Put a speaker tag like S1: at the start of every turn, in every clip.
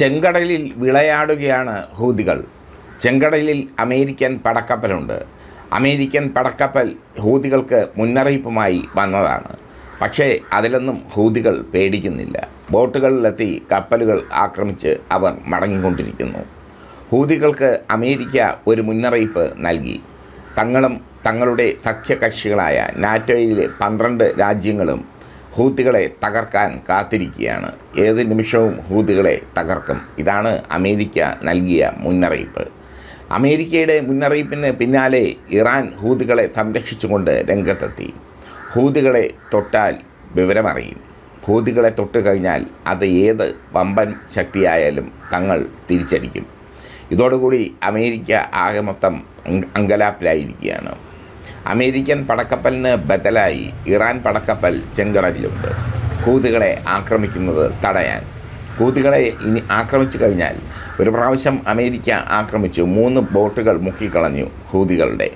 S1: ചെങ്കടലിൽ വിളയാടുകയാണ് ഹൂതികൾ. ചെങ്കടലിൽ അമേരിക്കൻ പടക്കപ്പലുണ്ട്. അമേരിക്കൻ പടക്കപ്പൽ ഹൂതികൾക്ക് മുന്നറിയിപ്പുമായി വന്നതാണ്. പക്ഷേ അതിലൊന്നും ഹൂതികൾ പേടിക്കുന്നില്ല. ബോട്ടുകളിലെത്തി കപ്പലുകൾ ആക്രമിച്ച് അവർ മടങ്ങിക്കൊണ്ടിരിക്കുന്നു. ഹൂതികൾക്ക് അമേരിക്ക ഒരു മുന്നറിയിപ്പ് നൽകി. തങ്ങളും തങ്ങളുടെ സഖ്യകക്ഷികളായ നാറ്റോയിലെ പന്ത്രണ്ട് രാജ്യങ്ങളും ഹൂത്തികളെ തകർക്കാൻ കാത്തിരിക്കുകയാണ്. ഏത് നിമിഷവും ഹൂത്തികളെ തകർക്കും. ഇതാണ് അമേരിക്ക നൽകിയ മുന്നറിയിപ്പ്. അമേരിക്കയുടെ മുന്നറിയിപ്പിന് പിന്നാലെ ഇറാൻ ഹൂതികളെ സംരക്ഷിച്ചുകൊണ്ട് രംഗത്തെത്തി. ഹൂതികളെ തൊട്ടാൽ വിവരമറിയും. ഹൂതികളെ തൊട്ട് കഴിഞ്ഞാൽ അത് ഏത് വമ്പൻ ശക്തിയായാലും തങ്ങൾ തിരിച്ചടിക്കും. ഇതോടുകൂടി അമേരിക്ക ആകെ മൊത്തം അങ്ക- അങ്കലാപ്പിലായിരിക്കുകയാണ്. അമേരിക്കൻ പടക്കപ്പലിന് ബദലായി ഇറാൻ പടക്കപ്പൽ ചെങ്കടലിലുണ്ട്. കൂതുകളെ ആക്രമിക്കുന്നത് തടയാൻ. കൂതുകളെ ഇനി ആക്രമിച്ചു കഴിഞ്ഞാൽ ഒരു പ്രാവശ്യം അമേരിക്ക ആക്രമിച്ചു മൂന്ന് ബോട്ടുകൾ മുക്കിക്കളഞ്ഞു ഹൂതികളുടെ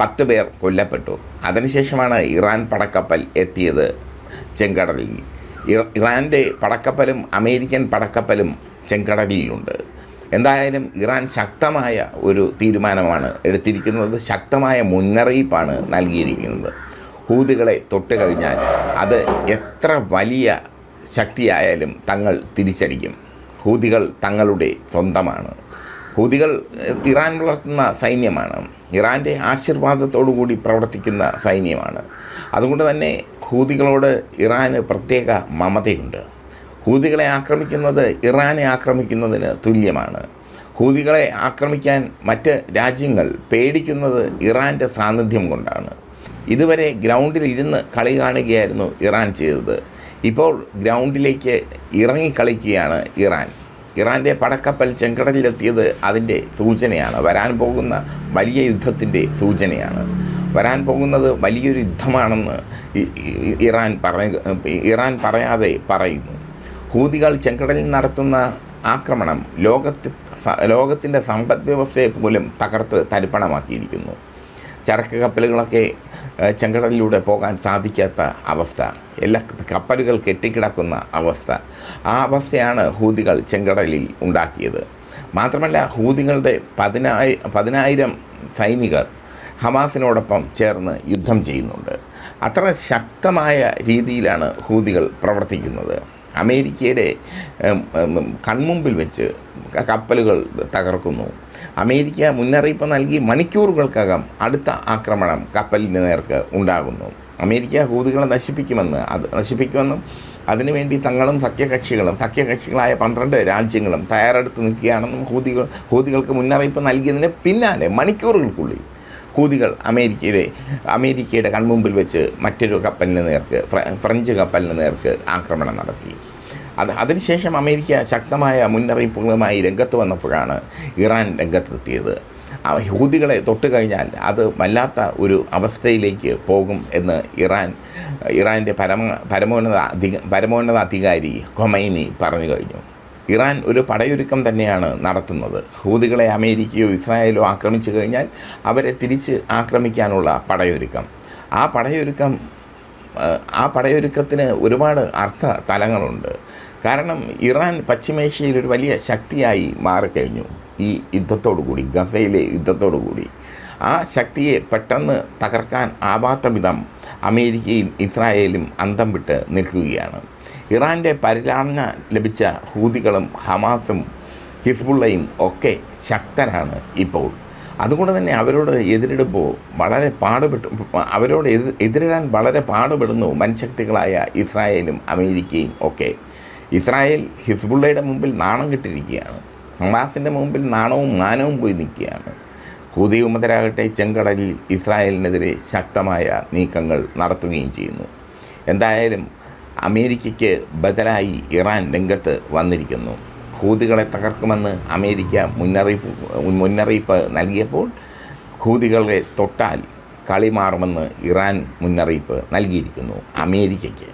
S1: പത്ത് പേർ കൊല്ലപ്പെട്ടു. അതിനുശേഷമാണ് ഇറാൻ പടക്കപ്പൽ എത്തിയത് ചെങ്കടലിൽ. ഇറ- ഇറാന്റെ പടക്കപ്പലും അമേരിക്കൻ പടക്കപ്പലും ചെങ്കടലിലുണ്ട്. എന്തായാലും ഇറാൻ ശക്തമായ ഒരു തീരുമാനമാണ് എടുത്തിരിക്കുന്നത്. ശക്തമായ മുന്നറിയിപ്പാണ് നൽകിയിരിക്കുന്നത്. ഹൂതികളെ തൊട്ട് കഴിഞ്ഞാൽ അത് എത്ര വലിയ ശക്തിയായാലും തങ്ങൾ തിരിച്ചടിക്കും. ഹൂതികൾ തങ്ങളുടെ സ്വന്തമാണ്. ഹൂതികൾ ഇറാൻ വളർത്തുന്ന സൈന്യമാണ്. ഇറാന്റെ കൂടി പ്രവർത്തിക്കുന്ന സൈന്യമാണ്. അതുകൊണ്ട് തന്നെ ഹൂതികളോട് ഇറാന് പ്രത്യേക മമതയുണ്ട്. ഹൂതികളെ ആക്രമിക്കുന്നത് ഇറാനെ ആക്രമിക്കുന്നതിന് തുല്യമാണ്. ഹൂതികളെ ആക്രമിക്കാൻ മറ്റ് രാജ്യങ്ങൾ പേടിക്കുന്നത് ഇറാന്റെ സാന്നിധ്യം കൊണ്ടാണ്. ഇതുവരെ ഗ്രൗണ്ടിൽ ഇരുന്ന് കളി കാണുകയായിരുന്നു ഇറാൻ ചെയ്തത്. ഇപ്പോൾ ഗ്രൗണ്ടിലേക്ക് ഇറങ്ങി കളിക്കുകയാണ് ഇറാൻ. ഇറാന്റെ പടക്കപ്പൽ ചെങ്കടലിലെത്തിയത് അതിന്റെ സൂചനയാണ്. വരാൻ പോകുന്ന വലിയ യുദ്ധത്തിന്റെ സൂചനയാണ്. വരാൻ പോകുന്നത് വലിയൊരു യുദ്ധമാണെന്ന് ഇറാൻ പറയ ഇറാൻ പറയാതെ പറയുന്നു. ഹൂതികൾ ചെങ്കടലിൽ നടത്തുന്ന ആക്രമണം ലോകത്തെ ലോകത്തിന്റെ സമ്പദ് വ്യവസ്ഥയെ പോലും തകർത്ത് തരിപ്പണമാക്കിയിരിക്കുന്നു. ചരക്ക് കപ്പലുകളൊക്കെ ചെങ്കടലിലൂടെ പോകാൻ സാധിക്കാത്ത അവസ്ഥ എല്ലാ കപ്പലുകൾ കെട്ടിക്കിടക്കുന്ന അവസ്ഥ ആ അവസ്ഥയാണ് ഹൂതികൾ ചെങ്കടലിൽ ഉണ്ടാക്കിയത്. മാത്രമല്ല ഹൂതികളുടെ പതിനായി പതിനായിരം സൈനികർ ഹമാസിനോടൊപ്പം ചേർന്ന് യുദ്ധം ചെയ്യുന്നുണ്ട്. അത്ര ശക്തമായ രീതിയിലാണ് ഹൂതികൾ പ്രവർത്തിക്കുന്നത്. അമേരിക്കയുടെ കൺമുമ്പിൽ വെച്ച് കപ്പലുകൾ തകർക്കുന്നു. അമേരിക്ക മുന്നറിയിപ്പ് നൽകി മണിക്കൂറുകൾക്കകം അടുത്ത ആക്രമണം കപ്പലിന് നേർക്ക് ഉണ്ടാകുന്നു. അമേരിക്ക ഹൂതികളെ നശിപ്പിക്കുമെന്ന് അത് നശിപ്പിക്കുമെന്നും അതിനുവേണ്ടി തങ്ങളും സഖ്യകക്ഷികളും സഖ്യകക്ഷികളായ പന്ത്രണ്ട് രാജ്യങ്ങളും തയ്യാറെടുത്ത് നിൽക്കുകയാണെന്നും ഹൂതികൾ ഹൂതികൾക്ക് മുന്നറിയിപ്പ് നൽകിയതിന് പിന്നാലെ മണിക്കൂറുകൾക്കുള്ളിൽ ഹൂതികൾ അമേരിക്കയുടെ അമേരിക്കയുടെ കൺമുമ്പിൽ വെച്ച് മറ്റൊരു കപ്പലിന് നേർക്ക് ഫ്രഞ്ച് കപ്പലിന് നേർക്ക് ആക്രമണം നടത്തി. അത് അതിനുശേഷം അമേരിക്ക ശക്തമായ മുന്നറിയിപ്പുകളുമായി രംഗത്ത് വന്നപ്പോഴാണ് ഇറാൻ രംഗത്തെത്തിയത്. ഹൂതികളെ തൊട്ട് കഴിഞ്ഞാൽ അത് വല്ലാത്ത ഒരു അവസ്ഥയിലേക്ക് പോകും എന്ന് ഇറാൻ ഇറാന്റെ പരമ പരമോന്നത അധിക പരമോന്നത അധികാരി ഖൊമൈനി പറഞ്ഞു കഴിഞ്ഞു. ഇറാൻ ഒരു പടയൊരുക്കം തന്നെയാണ് നടത്തുന്നത്. ഹൂദികളെ അമേരിക്കയോ ഇസ്രായേലോ ആക്രമിച്ചു കഴിഞ്ഞാൽ അവരെ തിരിച്ച് ആക്രമിക്കാനുള്ള പടയൊരുക്കം. ആ പടയൊരുക്കം ആ പടയൊരുക്കത്തിന് ഒരുപാട് അർത്ഥ തലങ്ങളുണ്ട്. കാരണം ഇറാൻ പശ്ചിമേഷ്യയിൽ ഒരു വലിയ ശക്തിയായി മാറിക്കഴിഞ്ഞു ഈ യുദ്ധത്തോടു കൂടി ഗസയിലെ യുദ്ധത്തോടു കൂടി ആ ശക്തിയെ പെട്ടെന്ന് തകർക്കാൻ ആവാത്ത വിധം അമേരിക്കയും ഇസ്രായേലും അന്തം വിട്ട് നിൽക്കുകയാണ്. ഇറാന്റെ പരിലാളന ലഭിച്ച ഹൂതികളും ഹമാസും ഹിസ്ബുള്ളയും ഒക്കെ ശക്തരാണ് ഇപ്പോൾ. അതുകൊണ്ട് തന്നെ അവരോട് എതിരിടുമ്പോൾ വളരെ പാടുപെട്ടു അവരോട് എതി എതിരിടാൻ വളരെ പാടുപെടുന്നു വൻശക്തികളായ ഇസ്രായേലും അമേരിക്കയും ഒക്കെ. ഇസ്രായേൽ ഹിസ്ബുള്ളയുടെ മുമ്പിൽ നാണം കെട്ടിരിക്കുകയാണ്. ഹമാസിന്റെ മുമ്പിൽ നാണവും മാനവും പോയി നിൽക്കുകയാണ്. ഹൂതി ഉമ്മതരാകട്ടെ ചെങ്കടലിൽ ഇസ്രായേലിനെതിരെ ശക്തമായ നീക്കങ്ങൾ നടത്തുകയും ചെയ്യുന്നു. എന്തായാലും അമേരിക്കയ്ക്ക് ബദലായി ഇറാൻ രംഗത്ത് വന്നിരിക്കുന്നു. ഹൂതികളെ തകർക്കുമെന്ന് അമേരിക്ക മുന്നറിയിപ്പ് മുന്നറിയിപ്പ് നൽകിയപ്പോൾ ഹൂതികളെ തൊട്ടാൽ കളി മാറുമെന്ന് ഇറാൻ മുന്നറിയിപ്പ് നൽകിയിരിക്കുന്നു അമേരിക്കയ്ക്ക്.